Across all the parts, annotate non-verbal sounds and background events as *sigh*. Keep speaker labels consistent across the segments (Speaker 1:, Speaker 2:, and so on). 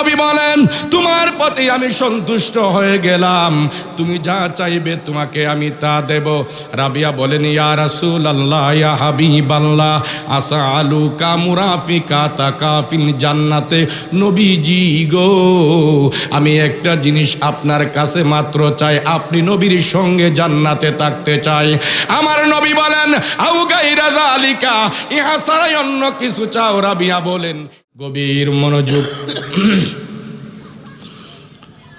Speaker 1: নবী বলেন, তোমার প্রতি আমি সন্তুষ্ট হয়ে গেলাম। তুমি যা চাইবে তোমাকে আমি তা দেব। রাবিয়া বলেন, ইয়া রাসূল আল্লাহ ইয়া হাবিব আল্লাহ আসা আলু কামুরাফিকা তাকাফিল জান্নাতে, নবীজি গো, আমি একটা জিনিস আপনার কাছে মাত্র চাই। আপনি নবীর সঙ্গে জান্নাতে থাকতে চাই। আমার নবী বলেন, আউ গাইরা জালিকা ইহা ছাড়াই অন্য কিছু চাও? রাবিয়া বলেন গভীর মনোযোগ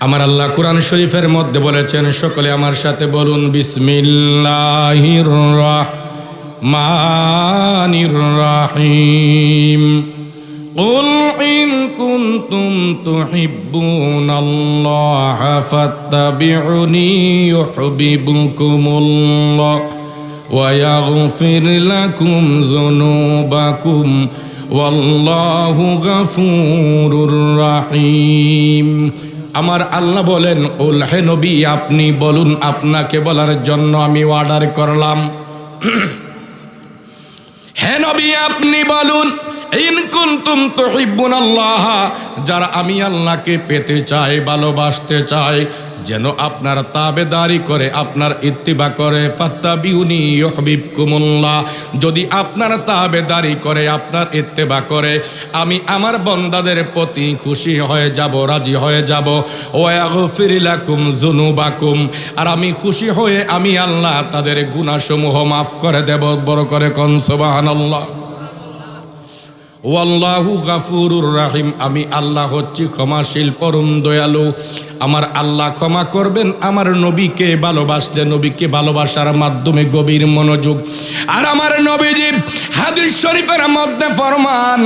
Speaker 1: আমার আল্লাহ কোরআন শরীফের মধ্যে বলেছেন সকলে আমার সাথে বলুন বিসমিল্লাহির রাহমানির রাহিম قل إن كنتم تحبون الله فاتبعوني يحببكم الله ويغفر لكم ذنوبكم والله غفور রাহিম। আমার আল্লাহ বলেন, ওল হে নবী, আপনি বলুন, আপনাকে বলার জন্য আমি অর্ডার করলাম। *clears throat* হে নবী, আপনি বলুন যারা আমি আল্লাহকে পেতে চাই, ভালোবাসতে চাই যেন আপনার তাবেদারি করে, আপনার ইত্তিবা করে। ফাত্তাবিউনি ইউহিবকুমুল্লাহ যদি আপনার তাবেদারি করে, আপনার ইত্তেবা করে, আমি আমার বন্দাদের প্রতি খুশি হয়ে যাব, রাজি হয়ে যাব। ওয়াগফির লাকুম যুনুবাকুম। আর আমি খুশি হয়ে আমি আল্লাহ তাদের গুনাহসমূহ মাফ করে দেব। বড় করে কোন, সুবহানাল্লাহ। ওয়াল্লাহু গাফুরুর রাহিম। আমি আল্লাহ হচ্ছি ক্ষমাশীল, পরম দয়ালু। আমার আল্লাহ ক্ষমা করবেন, আমার নবীকে ভালোবাসলে নবীকে ভালোবাসার মাধ্যমে গভীর মনোযোগ। আর আমার নবীজি হাদিস শরীফের মধ্যে ফরমান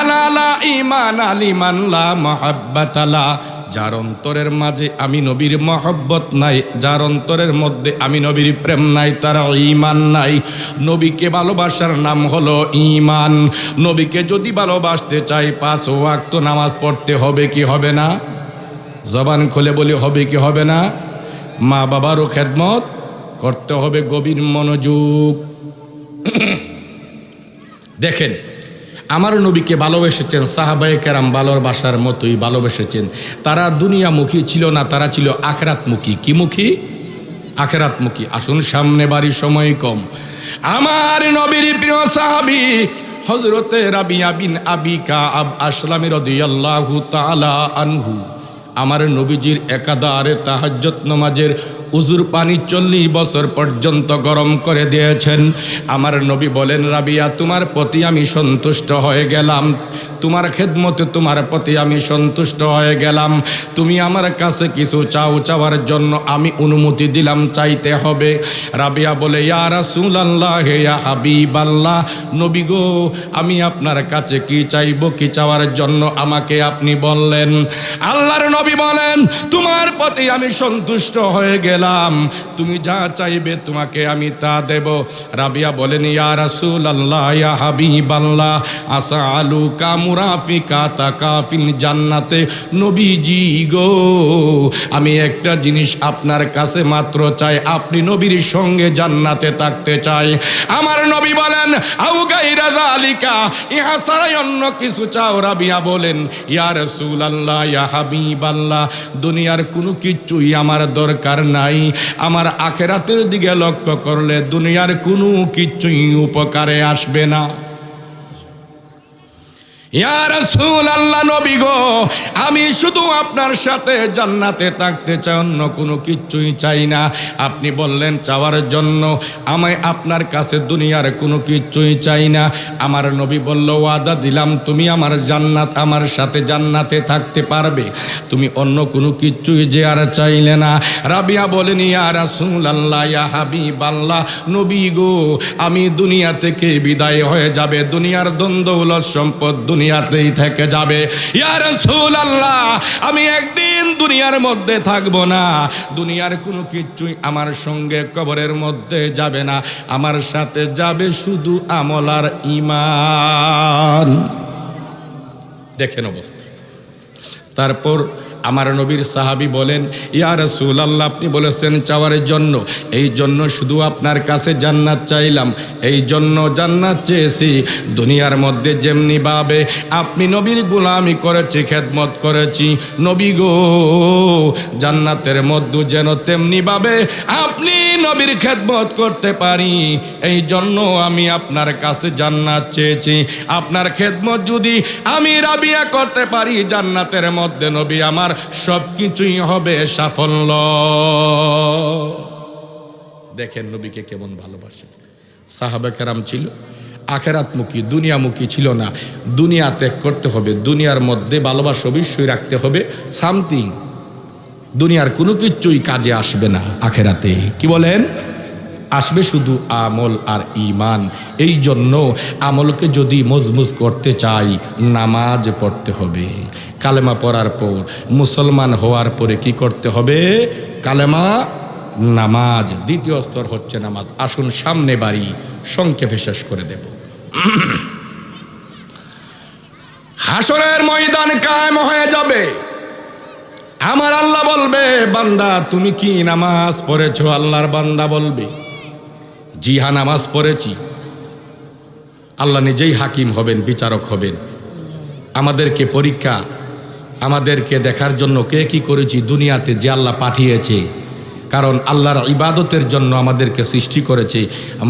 Speaker 1: আলালা ইমান আলিমান লা মহাব্বাতালা যার অন্তরের মাঝে আমি নবীর মহব্বত নাই, যার অন্তরের মধ্যে আমি নবীর প্রেম নাই, তার ইমান নাই। নবীকে ভালোবাসার নাম হলো ইমান নবীকে যদি ভালোবাসতে চাই, পাঁচ ওয়াক্ত নামাজ পড়তে হবে কি হবে না? জবান খুলে বলি, হবে কি হবে না? মা বাবারও খেদমত, করতে হবে গভীর মনোযোগ। *clears throat* দেখেন, আমার নবীকে ভালোবেসেছেন সাহাবাই কেরাম ভালোবাসার মতোই ভালোবেসেছেন। তারা দুনিয়ামুখী ছিল না, তারা ছিল আখরাতমুখী। কি মুখী? আখেরাতমুখী। আসুন, সামনে বাড়ির সময় কম। আমার নবীর প্রিয় সাহাবি হজরতে রাবিয়া বিন আবিকা আব আসলামী রদিয়াল্লাহু তাআলা আনহু। আমার নবীজির একাদারে তাহাজ্জত নমাজের উজুর পানি চল্লিশ বছর পর্যন্ত গরম করে দিয়েছেন। আমার নবী বলেন, রাবিয়া, তোমার প্রতি আমি সন্তুষ্ট হয়ে গেলাম। তোমার খেদমতে তোমার প্রতি আমি সন্তুষ্ট হয়ে গেলাম। তুমি আমার কাছে কিছু চাও, চাওয়ার জন্য আমি অনুমতি দিলাম, চাইতে হবে। রাবিয়া বলে, ইয়া রাসূল আল্লাহ ইয়া হাবিব আল্লাহ নবী গো, আমি আপনার কাছে কি চাইব, কি চাওয়ার জন্য আমাকে আপনি বললেন। আল্লাহর নবী বলেন, তোমার প্রতি আমি সন্তুষ্ট হয়ে গেলাম। তুমি যা চাইবে তোমাকে আমি তা দেব। রাবিয়া বলেন, ইয়া রাসূল আল্লাহ ইয়া হাবিব আল্লাহ আসা আলু কামুরাফিকা তাকাফিল জান্নাতে, নবীজি গো, আমি একটা জিনিস আপনার কাছে মাত্র চাই। আপনি নবীর সঙ্গে জান্নাতে থাকতে চাই। আমার নবী বলেন, আউ গাইরা জালিকা ইহা ছাড়াই অন্য কিছু চাও? রাবিয়া বলেন, ইয়া রাসূল আল্লাহ ইয়া হাবিব আল্লাহ দুনিয়ার কোনো কিচ্ছুই আমার দরকার নাই। আমার আখেরাতের দিকে লক্ষ্য করলে দুনিয়ার কোনো কিচ্ছুই উপকারে আসবে না। আল্লাহ আমি শুধু আপনার সাথে জান্নাতে থাকতে চাই, অন্য কোনো কিচ্ছুই চাই না। আপনি বললেন চাওয়ার জন্য, আমি আপনার কাছে দুনিয়ার কোনো কিচ্ছুই চাই না। আমার নবী বলল, ওয়াদা দিলাম, তুমি আমার জান্নাত, আমার সাথে জান্নাতে থাকতে পারবে। তুমি অন্য কোনো কিচ্ছুই যে আর চাইলে না। রাবিয়া বলেন, ইয়া রাসূল আল্লাহ ইয়া হাবিব নবী গো, আমি দুনিয়া থেকে বিদায় হয়ে যাবে। দুনিয়ার দ্বন্দ্বৌলত সম্পদ দুনিয়াতেই থেকে যাবে। ইয়ার সুল আল্লাহ আমি একদিন দুনিয়ার মধ্যে থাকব না। দুনিয়ার কোনো কিছুই আমার সঙ্গে কবরের মধ্যে যাবে না। আমার সাথে যাবে শুধু আমল আর ইমান দেখেন অবস্থা। তারপর আমার নবীর সাহাবি বলেন, ইয়া রসুল আল্লাহ আপনি বলেছেন চাওয়ার জন্য। এই জন্য শুধু আপনার কাছে জান্নাত চাইলাম। এই জন্য জান্নাত চেয়েছি। দুনিয়ার মধ্যে যেমনি ভাবে আপনি নবীর গোলামি করেছি, খেদমত করেছি। নবী গো, জান্নাতের মধ্যে যেন তেমনি ভাবে আপনি নবীর খেদমত করতে পারি। এই জন্য আমি আপনার কাছে জান্নাত চেয়েছি। আপনার খেদমত যদি আমি রাবিয়া করতে পারি, জান্নাতের মধ্যে নবী আমার সব কিছুই হবে সাফল্য। দেখেন নবীকে কেমন ভালোবাসে সাহাবে কেরাম ছিল, আখেরাতমুখী, দুনিয়ামুখী ছিল না। দুনিয়া ত্যাগ করতে হবে, দুনিয়ার মধ্যে ভালোবাসা অবশ্যই রাখতে হবে। সামথিং। দুনিয়ার কোনো কিছুই কাজে আসবে না আখেরাতে। কি বলেন? আসবে শুধু আমল আর ইমান এই জন্য আমলকে যদি মজবুত করতে চাই, নামাজ পড়তে হবে। কালেমা পড়ার পর, মুসলমান হওয়ার পরে কি করতে হবে? কালেমা, নামাজ। দ্বিতীয় স্তর হচ্ছে নামাজ। আসুন সামনে বাড়ি, সংক্ষেপে শেষ করে দেব। হাসরের ময়দান কায়েম হয়ে যাবে। আমার আল্লাহ বলবে, বান্দা, তুমি কি নামাজ পড়েছো? আল্লাহর বান্দা বলবে। জি হা নামাজ পড়েছি। আল্লাহ নিজেই হাকিম হবেন, বিচারক হবেন। আমাদেরকে পরীক্ষা, আমাদেরকে দেখার জন্য কে কি করেছি দুনিয়াতে যে আল্লাহ পাঠিয়েছে। কারণ আল্লাহর ইবাদতের জন্য আমাদেরকে সৃষ্টি করেছে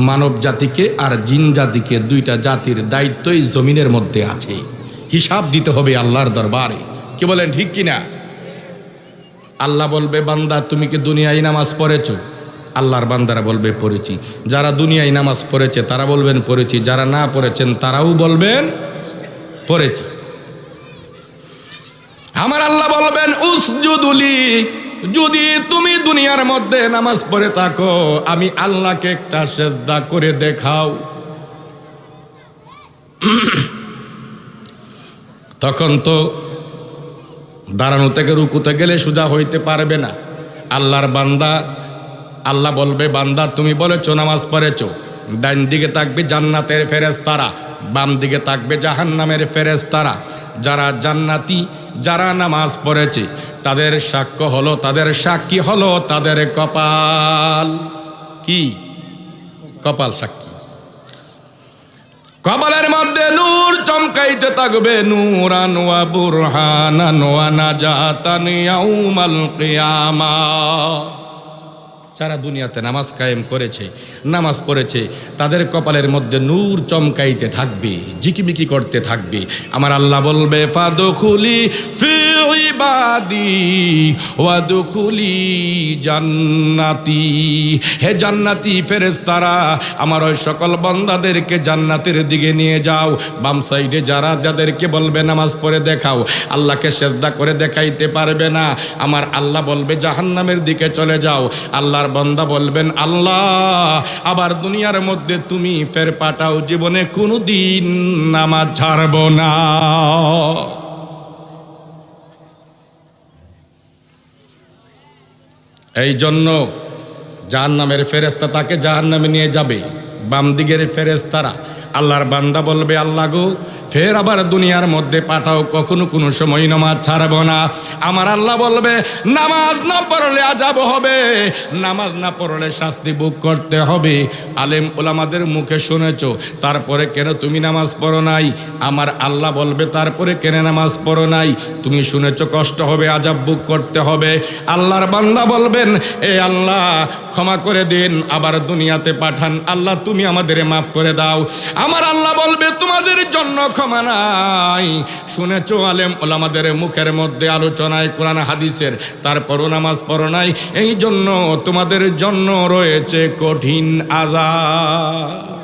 Speaker 1: মানব জাতিকে আর জিন জাতিকে। দুইটা জাতির দায়িত্বই জমিনের মধ্যে আছে। হিসাব দিতে হবে আল্লাহর দরবারে। কি বলেন, ঠিক কিনা? আল্লাহ বলবে, বান্দা, তুমি কি দুনিয়ায় নামাজ পড়েছো? আল্লাহর বান্দারা বলবে, পড়েছি। যারা দুনিয়ায় নামাজ পড়েছে, তারা বলবেন, পড়েছি। যারা না পড়েছেন, তারাও বলবেন, পড়েছি। আমার আল্লাহ বলবেন উসজুদুলি যদি তুমি দুনিয়ার মধ্যে নামাজ পড়ে থাকো, আমি আল্লাহকে একটা সেজদা করে দেখাও। *clears throat* তখন তো দাঁড়ানো থেকে রুকুতে গেলে সোজা হইতে পারবে না। আল্লাহর বান্দা আল্লাহ বলবে, বান্দা, তুমি বলেছ নামাজ পড়েছো। ডান দিকে থাকবে জান্নাতের ফেরেস তারা বাম দিকে থাকবে জাহান্নামের ফেরেস তারা যারা জান্নাতি, যারা নামাজ পড়েছে, তাদের সাক্ষ্য হলো, তাদের সাক্ষী হলো তাদের কপাল। কি? কপাল সাক্ষী। কপালের মধ্যে নূর চমকাইতে থাকবে ওয়া বুরহানান ওয়া নাজাতান ইয়াউমাল কিয়ামা। যারা দুনিয়াতে নামাজ কায়েম করেছে, নামাজ পড়েছে, তাদের কপালের মধ্যে নূর চমকাইতে থাকবে জিকিমিকি করতে থাকবে। আমার আল্লাহ বলবে, ফাদুখুলি ওয়াদুখুলি জান্নাতি। হে জান্নাতি ফেরেশতারা, আমার ওই সকল বান্দাদেরকে জান্নাতের দিকে নিয়ে যাও। বাম সাইডে যারা, যাদেরকে বলবে, নামাজ পড়ে দেখাও, আল্লাহকে শ্রদ্ধা করে দেখাইতে পারবে না। আমার আল্লাহ বলবে, জাহান্নামের দিকে চলে যাও। আল্লাহর বান্দা বলবেন, আল্লাহ, আবার দুনিয়ার মধ্যে তুমি ফের পাঠাও, জীবনে কোনো দিন নামাজ ছাড়ব না। এই জন্য জাহান নামের ফেরেস্তা তাকে জাহান নামে নিয়ে যাবে। বাম দিকের ফেরেস্তারা আল্লাহর বান্দা বলবে, আল্লাহ গো ফের আবার দুনিয়ার মধ্যে পাঠাও, কখনো কোনো সময় নামাজ ছাড়ব না। আমার আল্লাহ বলবে, নামাজ না পড়লে আজাব হবে। নামাজ না পড়লে শাস্তি বুক করতে হবে। আলেম ওলামাদের মুখে শুনেছ, তারপরে কেন তুমি নামাজ পড়ো নাই? আমার আল্লাহ বলবে, তারপরে কেন নামাজ পড়ো নাই? তুমি শুনেছ, কষ্ট হবে আজাব বুক করতে হবে। আল্লাহর বান্দা বলবেন, এ আল্লাহ, ক্ষমা করে দিন, আবার দুনিয়াতে পাঠান। আল্লাহ, তুমি আমাদের মাফ করে দাও। আমার আল্লাহ বলবে, তোমাদের জন্য ক্ষমা নাই। শুনেছ আলেম ওলামাদের মুখের মধ্যে আলোচনায় কোরআন হাদিসের, তারপরও নামাজ পড়ো নাই। এই জন্য তোমাদের জন্য রয়েছে কঠিন আজাব